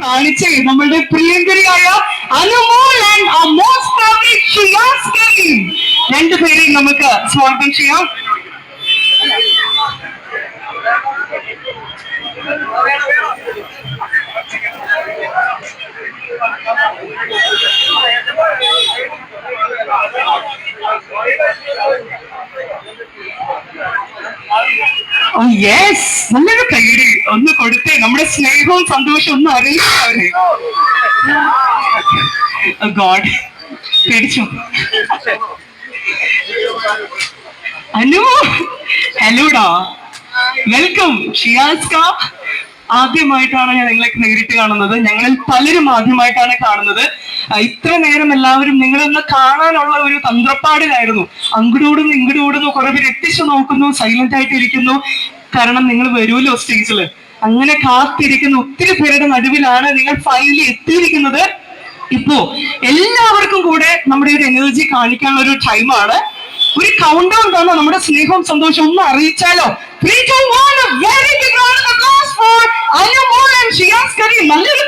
കാണിച്ച്. നമ്മളുടെ പ്രിയങ്കരിയായ അനുമോൾ ആൻഡ് മോസ്റ്റ് ഷിയാസ് കരീം രണ്ടുപേരെയും നമുക്ക് സ്വാഗതം ചെയ്യാം. ഓ യെസ് നല്ലൊരു കൈയടി ഒന്ന് കൊടുത്തേ. നമ്മുടെ സ്നേഹവും സന്തോഷവും ഒന്നും അറിയിച്ചവരെ ഗോഡ് പേടിച്ചു. അനു. ഹലോടാ വെൽക്കം ഷിയാസ്ക ആദ്യമായിട്ടാണ് ഞാൻ നിങ്ങളെ നേരിട്ട് കാണുന്നത്. ഞങ്ങളിൽ പലരും ആദ്യമായിട്ടാണ് കാണുന്നത്. ഇത്ര നേരം എല്ലാവരും നിങ്ങളൊന്ന് കാണാനുള്ള ഒരു തന്ത്രപ്പാടിലായിരുന്നു. അങ്ങോട്ടോടുന്നു ഇങ്ങോട്ടോടുന്നു കുറെ പേര് എത്തിച്ചു നോക്കുന്നു സൈലന്റ് ആയിട്ട് ഇരിക്കുന്നു കാരണം നിങ്ങൾ വരുമല്ലോ സ്റ്റേജിൽ അങ്ങനെ കാത്തിരിക്കുന്ന ഒത്തിരി പേരുടെ നടുവിലാണ് നിങ്ങൾ ഫൈനലി എത്തിയിരിക്കുന്നത്. ഇപ്പോ എല്ലാവർക്കും കൂടെ നമ്മുടെ ഒരു എനർജി കാണിക്കാനുള്ള ഒരു ടൈമാണ് ഒരു കൗണ്ട് തന്ന നമ്മുടെ സ്നേഹവും സന്തോഷവും ഒന്ന് അറിയിച്ചാലോ? Three two one very big big for Anumol Shiyas Kareem നല്ലൊരു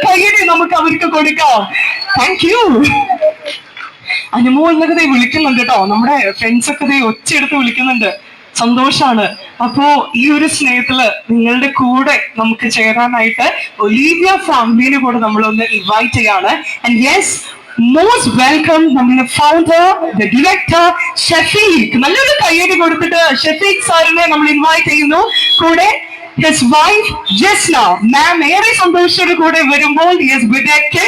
നമുക്ക് അവർക്ക് കൊടുക്കാം. താങ്ക് യു അനുമോൾ എന്നൊക്കെ വിളിക്കുന്നുണ്ട് കേട്ടോ. നമ്മുടെ ഫ്രണ്ട്സ് ഒക്കെ ദേ ഒച്ചയെടുത്ത് വിളിക്കുന്നുണ്ട്. സന്തോഷാണ്. അപ്പോ ഈ ഒരു സ്നേഹത്തിൽ നിങ്ങളുടെ കൂടെ നമുക്ക് ചേരാനായിട്ട് ഒലീവിയ ഫാമിലിനെ കൂടെ നമ്മളൊന്ന് ഇൻവൈറ്റ് ചെയ്യാണ്. ആൻഡ് യെസ് മോസ്റ്റ് വെൽക്കം നമ്മുടെ ഫൗണ്ടർ ദ ഡയറക്ടർ ഷഫീഖ് നല്ലൊരു കയ്യടി കൊടുത്തിട്ട് ഷഫീഖ് സാറിനെ നമ്മൾ ഇൻവൈറ്റ് ചെയ്യുന്നു. കൂടെ ഹിസ് വൈഫ് ജസ്ന മാം ഏറെ സന്തോഷത്തോടെ കൂടെ വരുമ്പോൾ yes with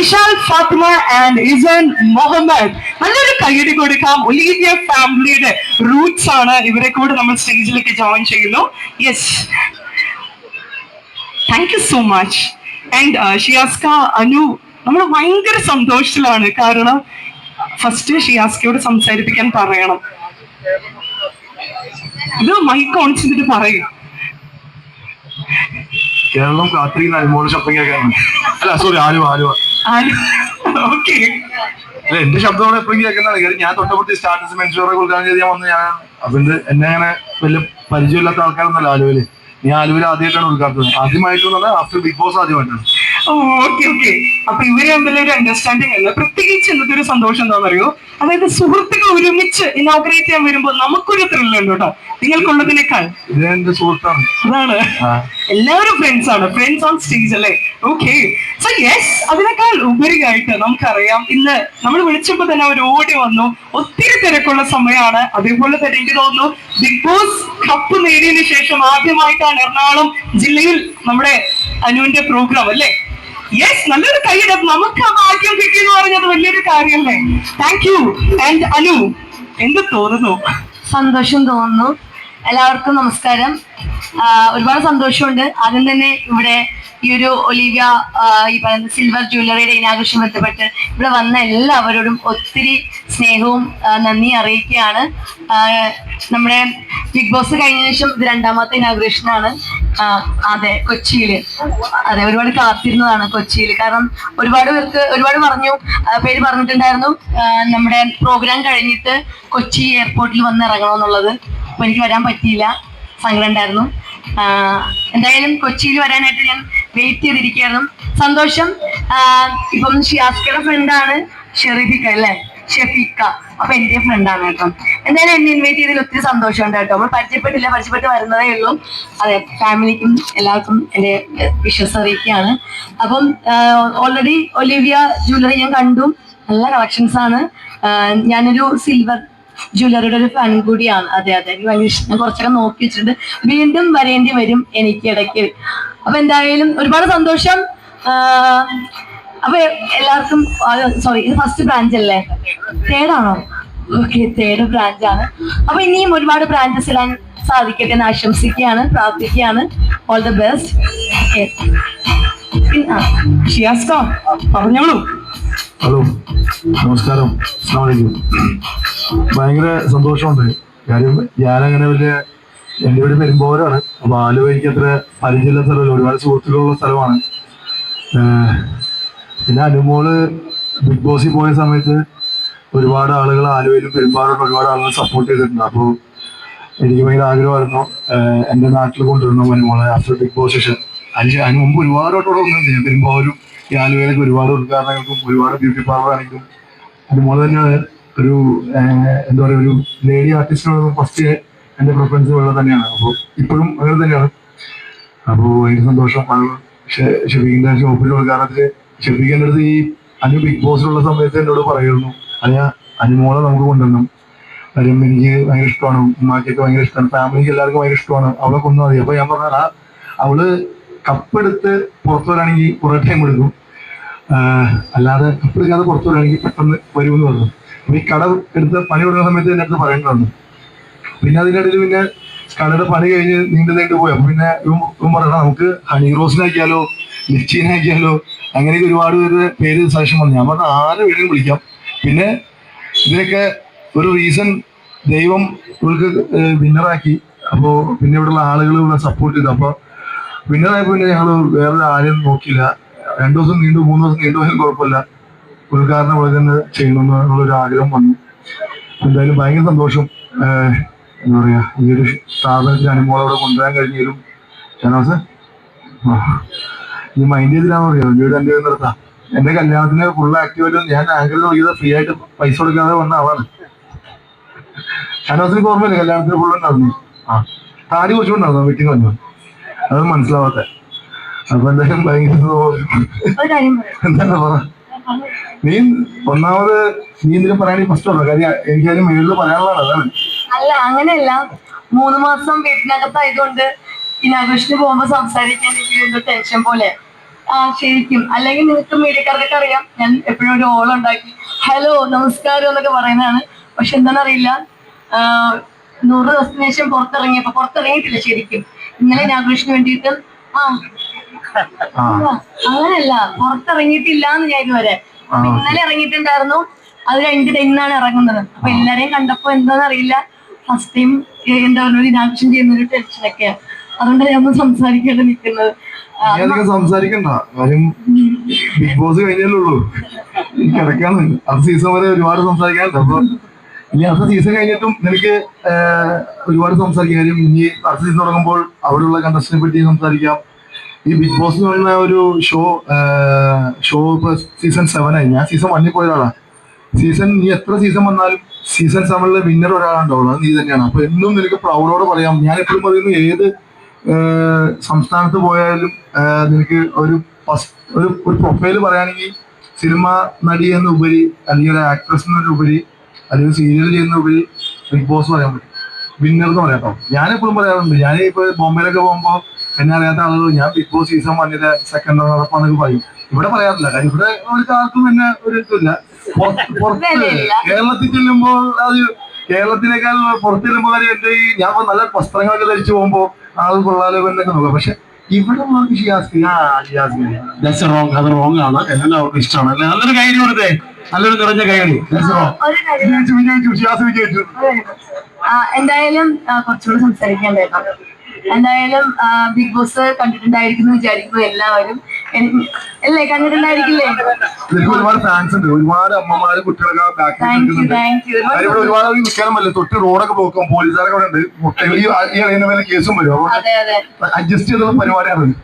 Ishal Fathima and Isan Muhammad നല്ലൊരു കയ്യടി കൊടുക്കാം. ഒലീവിയ ഫാമിലിയുടെ റൂട്ട്സ് ആണ്. ഇവരെ കൂടെ നമ്മൾ സ്റ്റേജിലേക്ക് ജോയിൻ ചെയ്യുന്നു. Yes thank you so much and ഷിയാസ്ക Anu നമ്മൾ ഭയങ്കര സന്തോഷത്തിലാണ്. കാരണം ഫസ്റ്റ് ഷിയാസ്കയോട് സംസാരിപ്പിക്കാൻ പറയണം. ഇത് മൈക്ക് ഓൺ ചെയ്തിട്ട് പറയും. കേരളം രാത്രിയിൽ അനുമോൾ ഷപ്പിംഗ് കേൾക്കാറുണ്ട് അല്ല സോറി ആലുവ ആലുവ. ഓക്കെ അല്ല എന്റെ ശബ്ദമാണ് എപ്പോഴും കേൾക്കുന്നതാണ്. കാര്യം ഞാൻ തൊട്ടപ്പുറത്ത് സ്റ്റാറ്റസ് മെൻഷോറെ കൊടുക്കാൻ ചെയ്ത് ഞാൻ വന്ന് ഞാൻ അതുകൊണ്ട് എന്നെ അങ്ങനെ വലിയ പരിചയമില്ലാത്ത ആൾക്കാരൊന്നുമല്ല ആലുവയിൽ. ഞാൻ ആലുവയിൽ ആദ്യമായിട്ടാണ് ഉദ്ഘാടനം ആദ്യമായിട്ടൊന്നല്ല ആഫ്റ്റർ ബിഗ് ബോസ് ആദ്യമായിട്ടാണ്. ഓക്കെ ഓക്കെ അപ്പൊ ഇവർ തമ്മിൽ ഒരു അണ്ടർസ്റ്റാൻഡിങ് അല്ല. പ്രത്യേകിച്ച് ഇന്നത്തെ ഒരു സന്തോഷം എന്താണെന്ന് അറിയോ അതായത് സുഹൃത്തുക്കൾ ഒരുമിച്ച് ഇനോഗ്രേറ്റ് ചെയ്യാൻ വരുമ്പോ നമുക്കൊരു ത്രില്ലുണ്ട് കേട്ടോ. നിങ്ങൾക്കുള്ളതിനേക്കാൾ. അതാണ്. എല്ലാവരും ഫ്രണ്ട്സ് ആണ്. ഫ്രണ്ട്സ് ഓൺ സ്റ്റേജ് അല്ലേ? ഓക്കെ സോ യെസ് അതിനേക്കാൾ ഉപരിയായിട്ട് നമുക്കറിയാം. ഇന്ന് നമ്മൾ വിളിച്ചപ്പോൾ തന്നെ അവർ ഓടി വന്നു. ഒത്തിരി തിരക്കുള്ള സമയമാണ്. അതേപോലെ തന്നെ എനിക്ക് തോന്നുന്നു ബിഗ് ബോസ് കപ്പ് നേടിയതിനു ശേഷം ആദ്യമായിട്ടാണ് എറണാകുളം ജില്ലയിൽ നമ്മുടെ അനുവിന്റെ പ്രോഗ്രാം അല്ലേ? യെസ് നല്ലൊരു കൈയിടം നമുക്ക് ആ ഭാഗ്യം കിട്ടി എന്ന് പറഞ്ഞത് വലിയൊരു കാര്യമല്ലേ? താങ്ക് യു ആൻഡ് അനു എന്ത് തോന്നുന്നു? സന്തോഷം തോന്നുന്നു. എല്ലാവർക്കും നമസ്കാരം. ഒരുപാട് സന്തോഷമുണ്ട്. ആദ്യം തന്നെ ഇവിടെ ഈ ഒരു ഒലിവിയ ഈ പറയുന്ന സിൽവർ ജ്വല്ലറിയുടെ ഇനാഘോഷം ബന്ധപ്പെട്ട് ഇവിടെ വന്ന എല്ലാവരോടും ഒത്തിരി സ്നേഹവും നന്ദി അറിയിക്കുകയാണ്. നമ്മുടെ ബിഗ് ബോസ് കഴിഞ്ഞ ശേഷം ഇത് രണ്ടാമത്തെ ഇനാഗ്രേഷൻ ആണ് അതെ കൊച്ചിയിൽ. അതെ ഒരുപാട് കാത്തിരുന്നതാണ് കൊച്ചിയിൽ. കാരണം ഒരുപാട് പേർക്ക് ഒരുപാട് പറഞ്ഞു. പേര് പറഞ്ഞിട്ടുണ്ടായിരുന്നു. നമ്മുടെ പ്രോഗ്രാം കഴിഞ്ഞിട്ട് കൊച്ചി എയർപോർട്ടിൽ വന്ന് ഇറങ്ങണമെന്നുള്ളത് അപ്പൊ എനിക്ക് വരാൻ പറ്റിയില്ല. സങ്കടം ഉണ്ടായിരുന്നു. എന്തായാലും കൊച്ചിയിൽ വരാനായിട്ട് ഞാൻ വെയിറ്റ് ചെയ്തിരിക്കുകയായിരുന്നു. സന്തോഷം. ഇപ്പം ഷിയാസ്കയുടെ ഫ്രണ്ടാണ് ഷെറിഫിക്ക അല്ലേ? ഷെഫീക്ക. അപ്പൊ എന്റെ ഫ്രണ്ടാണ് കേട്ടോ. എന്തായാലും എന്നെ ഇൻവൈറ്റ് ചെയ്തതിൽ ഒത്തിരി സന്തോഷമുണ്ട് കേട്ടോ. നമ്മൾ പരിചയപ്പെട്ടില്ല പരിചയപ്പെട്ട് വരുന്നതേ ഉള്ളൂ. അതെ ഫാമിലിക്കും എല്ലാവർക്കും എന്റെ വിശ്വസ് അറിയിക്കുകയാണ്. അപ്പം ഓൾറെഡി ഒലിവിയ ജ്വല്ലറി ഞാൻ കണ്ടു. നല്ല കളക്ഷൻസ് ആണ്. ഞാനൊരു സിൽവർ ജ്വല്ലറിയുടെ ഒരു ഫാൻ കൂടിയാണ്. അതെ അതെ എനിക്ക് ഭയങ്കര ഇഷ്ടം. കുറച്ചൊക്കെ നോക്കി വെച്ചിട്ടുണ്ട്. വീണ്ടും വരേണ്ടി വരും എനിക്ക് ഇടയ്ക്ക്. അപ്പൊ എന്തായാലും ഒരുപാട് സന്തോഷം. അപ്പൊ എല്ലാവർക്കും സോറി ഇത് ഫസ്റ്റ് ബ്രാഞ്ച് അല്ലേ? തേർഡാണോ ഓക്കെ തേർഡ് ബ്രാഞ്ച് ആണ് അപ്പൊ ഇനിയും ഒരുപാട് ബ്രാഞ്ചസ് ഇടാൻ സാധിക്കട്ടെ എന്ന് ആശംസിക്കുകയാണ് പ്രാർത്ഥിക്കുകയാണ്. ഓൾ ദ ബെസ്റ്റ് ഹലോ നമസ്കാരം. ഭയങ്കര സന്തോഷമുണ്ട്. കാര്യം ഞാനങ്ങനെ വലിയ എന്റെ വീട് പെരുമ്പോരാണ് അപ്പൊ ആലുവ എനിക്ക് അത്ര പരിചയമില്ല സ്ഥലമല്ല. ഒരുപാട് സുഹൃത്തുക്കളുള്ള സ്ഥലമാണ്. പിന്നെ അനുമോൾ ബിഗ് ബോസിൽ പോയ സമയത്ത് ഒരുപാട് ആളുകൾ ആലുവയിലും പെരുമ്പാടും ഒരുപാട് ആളുകൾ സപ്പോർട്ട് ചെയ്തിട്ടുണ്ട്. അപ്പോൾ എനിക്ക് ഭയങ്കര ആഗ്രഹമായിരുന്നു. എന്റെ നാട്ടിൽ കൊണ്ടുവരണം മനുമോളെ ആഫ്റ്റർ ബിഗ് ബോസ് സെഷൻ അതിന് അതിന് മുമ്പ് ഒരുപാട് വട്ടോടെ ഒന്നും ഞാൻ പെരുമ്പാവൂരും ഈ ആലുവയിലൊക്കെ ഒരുപാട് ഉദ്ഘാടനങ്ങൾക്കും ഒരുപാട് ബ്യൂട്ടി പാർലർ ആണെങ്കിലും അതുപോലെ തന്നെയാണ് ഒരു എന്താ പറയുക ഒരു ലേഡി ആർട്ടിസ്റ്റിനോട് ഫസ്റ്റ് എന്റെ പ്രിഫറൻസ് വെള്ളം തന്നെയാണ്. അപ്പോൾ ഇപ്പോഴും അങ്ങനെ തന്നെയാണ്. അപ്പോൾ ഭയങ്കര സന്തോഷം. ആണ് ഷെ- ഷെഫീഖിന്റെ ഷോപ്പിൽ ഉദ്ഘാടനത്തിൽ ഷെഫീഖിന്റെ അടുത്ത് ഈ അനു ബിഗ് ബോസിലുള്ള സമയത്ത് എന്നോട് പറയുന്നു അല്ല അനുമോളെ നമുക്ക് കൊണ്ടുവരണം കാര്യം എനിക്ക് ഭയങ്കര ഇഷ്ടമാണ്. ഉമ്മാക്കൊക്കെ ഭയങ്കര ഇഷ്ടമാണ്. ഫാമിലിക്ക് എല്ലാവർക്കും ഭയങ്കര ഇഷ്ടമാണ്. അവളെ കൊന്നു മതി. അപ്പൊ ഞാൻ പറഞ്ഞാ അവൾ കപ്പെടുത്ത് പുറത്തു വരാണെങ്കിൽ കുറെ ടൈം എടുക്കും. അല്ലാതെ കപ്പെടുക്കാതെ പുറത്തു വരാണെങ്കിൽ പെട്ടെന്ന് വരുമെന്ന് പറഞ്ഞു. അപ്പൊ ഈ കട എടുത്ത് പണി കൊടുക്കുന്ന സമയത്ത് എന്റെ അടുത്ത് പറയേണ്ടതാണ് പിന്നെ അതിന്റെ ഇടയിൽ പിന്നെ കടയുടെ പണി കഴിഞ്ഞ് നീണ്ടു നീണ്ടു പോയി. അപ്പൊ പിന്നെ ഇവൻ പറയണം നമുക്ക് ഹണി റോസിനാക്കിയാലോ ലിച്ചീനാക്കിയാലോ അങ്ങനെയൊക്കെ ഒരുപാട് പേര് സജഷൻ വന്നു. ഞാൻ പറഞ്ഞ ആരെ വേണമെങ്കിലും വിളിക്കാം. പിന്നെ ഇതിനൊക്കെ ഒരു റീസൺ ദൈവം ഇവൾക്ക് വിന്നറാക്കി അപ്പോൾ പിന്നെ ഇവിടെയുള്ള ആളുകൾ ഇവിടെ സപ്പോർട്ട് ചെയ്തു. അപ്പോൾ വിന്നറായപ്പോൾ പിന്നെ ഞങ്ങൾ വേറെ ആരെയും നോക്കിയില്ല. രണ്ടു ദിവസം നീണ്ടു മൂന്ന് ദിവസം നീണ്ടു പോയാലും കുഴപ്പമില്ല. ഉദ്ഘാടനം ഇവിടെ തന്നെ ചെയ്യണമെന്ന് ഉള്ളൊരു ആഗ്രഹം വന്നു. എന്തായാലും ഭയങ്കര സന്തോഷം. എന്താ പറയാ ഈ ഒരു സ്ഥാപനത്തിൽ അനുമോളവിടെ കൊണ്ടുവരാൻ കഴിഞ്ഞാലും ഷാനവാസ് ആ. നീ മൈൻഡ് ചെയ്തില്ലാന്ന് പറയാം. വീട് എന്റെ നിർത്താം എന്റെ കല്യാണത്തിന് ഫുൾ ആക്റ്റീവായിട്ട് ഞാൻ ആങ്കറിൽ നോക്കിയത് ഫ്രീ ആയിട്ട് പൈസ കൊടുക്കാതെ വന്ന ആളാണ്. ഷാനവാസിന് ഓർമ്മയില്ല? കല്യാണത്തിന് ഫുൾ ഉണ്ടായിരുന്നു. ആ താടി കുറച്ചുകൊണ്ടായിരുന്നു വീട്ടിൽ വന്നു അത് മനസ്സിലാവാത്ത. അപ്പൊ എന്തായാലും ഭയങ്കര എന്താണ് പറ. നീ ഒന്നാമത് നീ എന്തിനും പറയാണെങ്കിൽ ഫസ്റ്റ് ഉള്ളു? കാര്യം എനിക്കതിന് മേളിൽ പറയാനുള്ളതാണ് അതാണ്. അല്ല അങ്ങനെയല്ല. മൂന്ന് മാസം വീട്ടിനകത്തായതുകൊണ്ട് ഇനാഘോഷത്തിന് പോകുമ്പോ സംസാരിക്കാൻ എനിക്ക് ടെൻഷൻ പോലെ. ആ ശരിക്കും. അല്ലെങ്കിൽ നിങ്ങൾക്ക് മീഡിയക്കാർക്കൊക്കെ അറിയാം. ഞാൻ എപ്പോഴും ഒരു ഓളം ഉണ്ടാക്കി. ഹലോ നമസ്കാരം എന്നൊക്കെ പറയുന്നതാണ്. പക്ഷെ എന്താണെന്നറിയില്ല. അറിയില്ല നൂറ് ദിവസത്തിന് ശേഷം പുറത്തിറങ്ങിയപ്പോ പുറത്തിറങ്ങിയിട്ടില്ല ശരിക്കും. ഇന്നലെ ഇനാഘോഷത്തിന് വേണ്ടിയിട്ട്. ആ. അങ്ങനെയല്ല. പുറത്തിറങ്ങിയിട്ടില്ല എന്ന് ഞാൻ ഇതുവരെ ഇന്നലെ ഇറങ്ങിയിട്ടുണ്ടായിരുന്നു. അത് കഴിഞ്ഞിട്ട് ഇന്നാണ് ഇറങ്ങുന്നത്. അപ്പൊ എല്ലാരെയും കണ്ടപ്പോ എന്താന്ന് അറിയില്ല ഫസ്റ്റ് ടൈം എന്താ പറയുക ഒരു ഇനാക്ഷൻ ചെയ്യുന്ന ഒരു ടെൻഷനൊക്കെയാണ് അതുകൊണ്ട് ഞാൻ സംസാരിക്കാണ്ട് നിൽക്കുന്നത്. അധികം സംസാരിക്കണ്ട. കാര്യം ബിഗ് ബോസ് കഴിഞ്ഞല്ലേ ഉള്ളൂ. കിടക്കാന്ന് അടുത്ത സീസൺ വരെ ഒരുപാട് സംസാരിക്കാനുണ്ട്. അപ്പൊ ഇനി അടുത്ത സീസൺ കഴിഞ്ഞിട്ടും നിനക്ക് ഒരുപാട് സംസാരിക്കാം. കാര്യം ഇനി അടുത്ത സീസൺ തുടങ്ങുമ്പോൾ അവിടെയുള്ള കണ്ടസ്റ്റിനെ പറ്റി സംസാരിക്കാം. ഈ ബിഗ് ബോസ് എന്ന് പറയുന്ന ഒരു ഷോ ഷോ ഇപ്പൊ സീസൺ സെവൻ ആയി. ഞാൻ സീസൺ വണ്ണിൽ പോയ ഒരാളാണ് സീസൺ നീ എത്ര സീസൺ വന്നാലും സീസൺ സെവനിലെ വിന്നർ ഒരാളുണ്ടാവുള്ളൂ അത് നീ തന്നെയാണ്. അപ്പൊ എന്നും നിനക്ക് പ്രൗഡോടെ പറയാം. ഞാൻ എപ്പോഴും പറയുന്നു ഏത് സംസ്ഥാനത്ത് പോയാലും നിനക്ക് ഒരു ഒരു ഒരു പ്രൊഫൈൽ പറയുകയാണെങ്കിൽ സിനിമ നടി എന്നുപരി അല്ലെങ്കിൽ ഒരു ആക്ട്രസ് എന്നതിലുപരി അല്ലെങ്കിൽ സീരിയൽ ചെയ്യുന്നതിലുപരി ബിഗ് ബോസ് പറയാൻ പറ്റും. വിന്നർ എന്ന് പറയാം കേട്ടോ. ഞാൻ എപ്പോഴും പറയാറുണ്ട്. ഞാൻ ഇപ്പൊ ബോംബെയിലൊക്കെ പോകുമ്പോൾ എന്നെ അറിയാത്ത ആളുകൾ ഞാൻ ബിഗ് ബോസ് സീസൺ വന്നിട്ട് സെക്കൻഡ് നടപ്പാന്നൊക്കെ പറയും. ഇവിടെ പറയാറില്ല. കാര്യം ഇവിടെ ഒരു ആർക്കും തന്നെ ഒരു ഇതില്ല പുറത്ത്. കേരളത്തിൽ ചെല്ലുമ്പോൾ അത് കേരളത്തിനേക്കാൾ പുറത്ത് ചെല്ലുമ്പോൾ കാര്യം എന്റെ ഈ ഞാൻ നല്ല വസ്ത്രങ്ങളൊക്കെ ധരിച്ചു പോകുമ്പോ ആൾ കൊള്ളാലോ എന്നൊക്കെ നോക്കാം. പക്ഷെ ഇവിടെ നമുക്ക് ഷിയാസ് ആ ഷിയാസ് ദാറ്റ്സ് റോങ് അത് റോങ് ആണ്. എല്ലാവർക്കും ഇഷ്ടമാണ്. അല്ലെ? നല്ലൊരു കൈ കൊടുത്തേ. നല്ലൊരു നിറഞ്ഞ കാര്യം വിജയിച്ചു വിജയിച്ചു. ഷിയാസ് വിജയിച്ചു. എന്തായാലും കുറച്ചുകൂടെ സംസാരിക്കാൻ എന്തായാലും ബിഗ് ബോസ് കണ്ടിട്ടുണ്ടായിരിക്കുന്നു വിചാരിക്കുന്നു എല്ലാവരും. അല്ലേ കണ്ടിട്ടുണ്ടായിരിക്കില്ലേ? ഒരുപാട് ഫാൻസ് ഉണ്ട്. ഒരുപാട് അമ്മമാര് കുട്ടികളൊക്കെ ഒരുപാട് ആളുകൾ തൊട്ട് റോഡൊക്കെ ബ്ലോക്കും പോലീസുകാരൊക്കെ അവിടെ ഉണ്ട്. മുട്ട- ഈ അറിയുന്ന മേലെ കേസും വരും. അഡ്ജസ്റ്റ് ചെയ്തുള്ള പരിപാടിയാണ്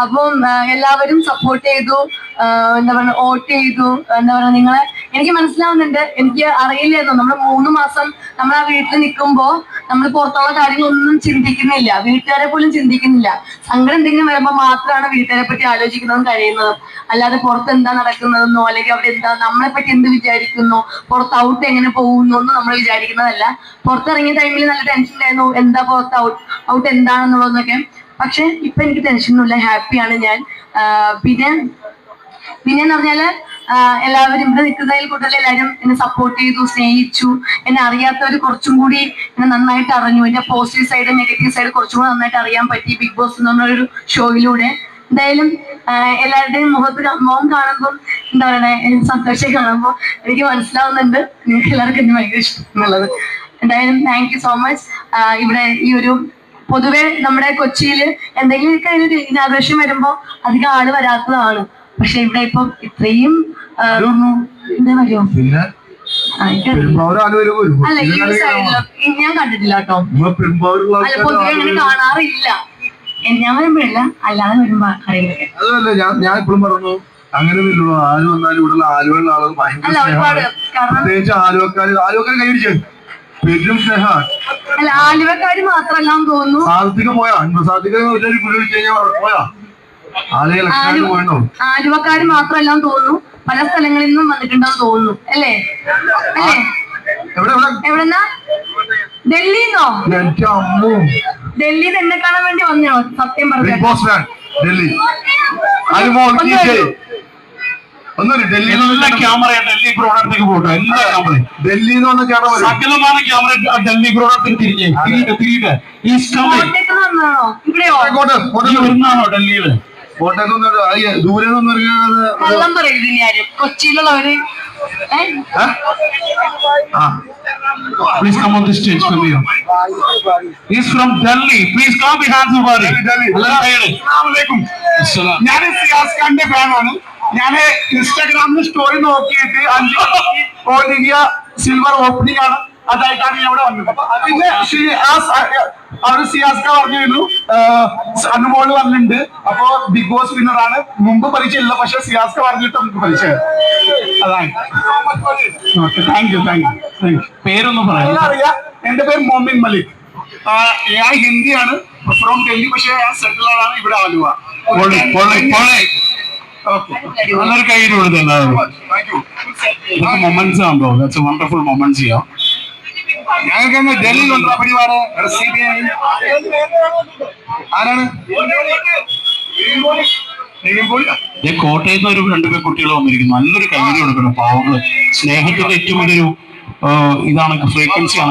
അപ്പം എല്ലാവരും സപ്പോർട്ട് ചെയ്തു. എന്താ പറയുക വോട്ട് ചെയ്തു. എന്താ പറയുക നിങ്ങളെ എനിക്ക് മനസ്സിലാവുന്നുണ്ട്. എനിക്ക് അറിയില്ലായിരുന്നു നമ്മൾ മൂന്ന് മാസം നമ്മൾ ആ വീട്ടിൽ നിൽക്കുമ്പോൾ നമ്മൾ പുറത്തുള്ള കാര്യങ്ങളൊന്നും ചിന്തിക്കുന്നില്ല. വീട്ടുകാരെ പോലും ചിന്തിക്കുന്നില്ല. സങ്കടം എന്തെങ്കിലും വരുമ്പോൾ മാത്രമാണ് വീട്ടുകാരെ പറ്റി ആലോചിക്കുന്നതും കഴിയുന്നതും അല്ലാതെ പുറത്ത് എന്താ നടക്കുന്നതെന്നോ അല്ലെങ്കിൽ അവിടെ എന്താ നമ്മളെ പറ്റി എന്ത് വിചാരിക്കുന്നു പുറത്ത് ഔട്ട് എങ്ങനെ പോകുന്നു എന്ന് നമ്മൾ വിചാരിക്കുന്നതല്ല. പുറത്തിറങ്ങിയ ടൈമിൽ നല്ല ടെൻഷൻ ഉണ്ടായിരുന്നു. എന്താ പുറത്ത് ഔട്ട് ഔട്ട് എന്താണെന്നുള്ളതെന്നൊക്കെ പക്ഷെ ഇപ്പൊ എനിക്ക് ടെൻഷനൊന്നുമില്ല ഹാപ്പിയാണ് ഞാൻ. പിന്നെ പിന്നെ എന്ന് പറഞ്ഞാൽ എല്ലാവരും ഇവിടെ നിൽക്കുന്നതിൽ കൂടുതൽ എല്ലാവരും എന്നെ സപ്പോർട്ട് ചെയ്തു സ്നേഹിച്ചു. എന്നെ അറിയാത്തവർ കുറച്ചും കൂടി എന്നെ നന്നായിട്ട് അറിഞ്ഞു. എന്റെ പോസിറ്റീവ് സൈഡ് നെഗറ്റീവ് സൈഡ് കുറച്ചും കൂടി നന്നായിട്ട് അറിയാൻ പറ്റി ബിഗ് ബോസ് എന്ന് പറഞ്ഞൊരു ഷോയിലൂടെ എന്തായാലും എല്ലാവരുടെയും മുഖത്ത് മുഖം കാണുമ്പോൾ എന്താ പറയുക സന്തോഷം കാണുമ്പോൾ എനിക്ക് മനസ്സിലാവുന്നുണ്ട്. നിങ്ങൾക്ക് എല്ലാവർക്കും എന്നെ ഭയങ്കര ഇഷ്ടം എന്നുള്ളത്. എന്തായാലും താങ്ക് യു സോ മച്ച് ഇവിടെ ഈ ഒരു പൊതുവെ നമ്മുടെ കൊച്ചിയിൽ എന്തെങ്കിലുമൊക്കെ അതിനൊരു ഇനാഘോഷം വരുമ്പോ അധികം ആൾ വരാത്തതാണ്. പക്ഷെ ഇവിടെ ഇപ്പൊ ഇത്രയും പിന്നെ അല്ല ഈ ഞാൻ കണ്ടിട്ടില്ല കേട്ടോ. അല്ല പൊതുവെ അങ്ങനെ കാണാറില്ല. ഞാൻ വരുമ്പോഴല്ല അല്ലാതെ വരുമ്പോ അതല്ല ഞാൻ ഞാൻ ഇപ്പോഴും പറഞ്ഞു അങ്ങനെ ആര് വന്നാലും ഇവിടെ ആലുവയുള്ള ആളുകൾ ഭയങ്കര അല്ല ഒരുപാട് സ്നേഹമാണ്. കാരണം പ്രത്യേകിച്ച് ആലുവക്കാര് ആലുവക്കാര് കൈയടിച്ച് പെരും അല്ല ആലുവക്കാര് മാത്രമല്ലാന്ന് തോന്നുന്നു. സാധിക പോയാ സാധിക ഒരു പോയാ. ആലുവക്കാര് മാത്രല്ല തോന്നുന്നു. പല സ്ഥലങ്ങളിൽ നിന്നും വന്നിട്ടുണ്ടെന്ന് തോന്നുന്നു. അല്ലേ? അല്ലേ? എവിടെ എവിടെ? എവിടെന്നാ? ഡൽഹിന്നോ? എന്റെ ഡൽഹി എന്നെ കാണാൻ വേണ്ടി വന്നോ? സത്യം പറഞ്ഞു. എല്ലാ ക്യാമറ ഡൽഹി ബ്രോഡത്തേക്ക് പോട്ടെ. എല്ലാ ക്യാമറയും ഡൽഹിയിൽ നിന്ന് വന്ന ക്യാമറ ഡൽഹി ബ്രോഡത്തേക്ക് തിരിഞ്ഞേ. തിരിയിട്ട് തിരിയിട്ട് ഈ ഇവിടെയോ? ഡൽഹിയിൽ? കോട്ടയത്ത് നിന്ന് ദൂരെ നിന്ന് കൊച്ചിയിലുള്ളവര്. ഞാൻ സിയാസ് ഖാന്റെ ഫാനാണ്. ഞാൻ ഇൻസ്റ്റാഗ്രാമിൽ സ്റ്റോറി നോക്കിയിട്ട് അഞ്ച് ഓൾ ഇന്ത്യ സിൽവർ ഓപ്പണിംഗ് ആണ്. അതായിട്ടാണ് ഞാൻ ഇവിടെ വന്നത്. പിന്നെ ഷിയാസ് അവർ സിയാസ് ഖാൻ പറഞ്ഞിരുന്നു. അനുമോൾ പറഞ്ഞിട്ടുണ്ട് അപ്പോ ബിഗ് ബോസ് വിന്നർ ആണ്. മുമ്പ് പരിചയമില്ല പക്ഷെ സിയാസ് ഖാൻ പറഞ്ഞിട്ട് നമുക്ക് പരിചയം. അതാണ്. Okay thank you thank you thank you പേരൊന്ന് പറയാം. അറിയാം എന്റെ പേര് മോമിൻ മലിക്. ഞാൻ ഹിന്ദിയാണ്. ഫ്രോം ഡൽഹി പക്ഷേ ഞാൻ സെറ്റിൽ ആണ് ഇവിടെ ആലുവ. നല്ലൊരു കയ്യിൽ കൊടുത്തു എല്ലാവരും മൊമെന്റ്സ് ആണല്ലോ. വണ്ടർഫുൾ മൊമെന്റ്സ് ചെയ്യാം. ഞങ്ങൾക്ക് ഡൽഹിയിലുള്ള പരിപാട്? സി ബി ഐ ആരാണ്? കോട്ടയത്ത് ഒരു രണ്ടുപേർ കുട്ടികൾ വന്നിരിക്കുന്നു. നല്ലൊരു കൈയ്യടി കൊടുക്കണം പാവങ്ങൾ. സ്നേഹത്തിന്റെ ഏറ്റവും വലിയൊരു ഇതാണ് ഫ്രീക്വൻസി